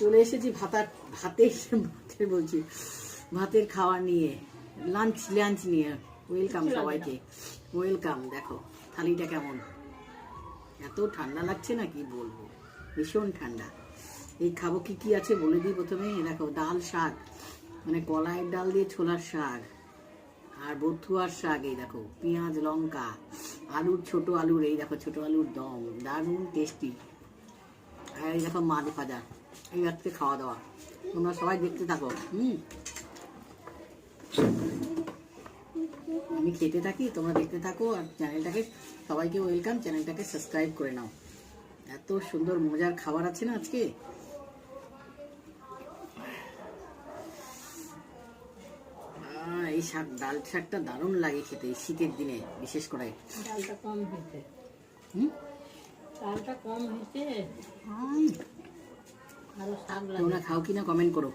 চলে এসেছি ভাতার ভাতের ভাতের বলছি ভাতের খাওয়া নিয়ে লাঞ্চ লাঞ্চ নিয়ে। ওয়েলকাম সবাইকে। ওয়েলকাম দেখো থালিটা কেমন? এত ঠান্ডা লাগছে না কি বলব? ভীষণ ঠান্ডা। এই খাব কি কি আছে বলে দিই প্রথমে? দেখো ডাল শাক মানে কলাইয়ের ডাল দিয়ে ছোলার শাক আর বথুয়ার শাক এই দেখো পেঁয়াজ লঙ্কা আলুর ছোট আলুর এই দেখো ছোট আলুর দম দারুণ টেস্টি আর এই দেখো মাছ ভাজা। এই আজকে খাওয়া দাওয়া। তোমরা সবাই দেখতে থাকো। হুম। আমি খেতে থাকি তোমরা দেখতে থাকো আর চ্যানেলটাকে সবাইকে ওয়েলকাম চ্যানেলটাকে সাবস্ক্রাইব করে নাও। এত সুন্দর মজার খাবার আছে না আজকে? এই শাক ডাল শাকটা দারুণ লাগে খেতে শীতের দিনে বিশেষ করে। ডালটা কম হয়েছে হুম? ডালটা কম হয়েছে। আরও শাক লাগে। তোমরা খাও কিনা কমেন্ট করো।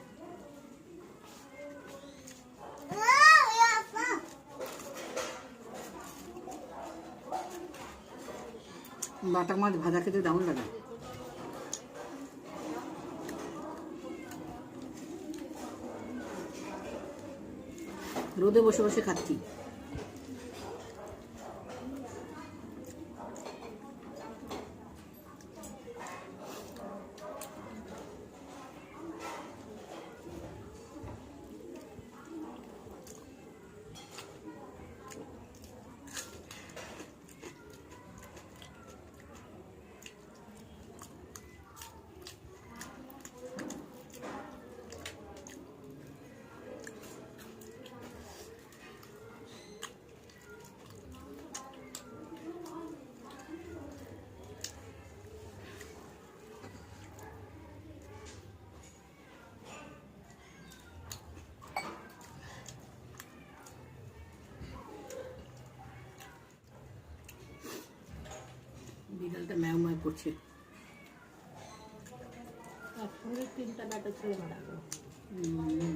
বাটা মাছ ভাজা খেতে দারুণ লাগে। রোদে বসে বসে খাচ্ছি। বিড়ালটা ম্যাও ম্যাও করছে ফুলের তিনটা ব্যাটা গেল। উম,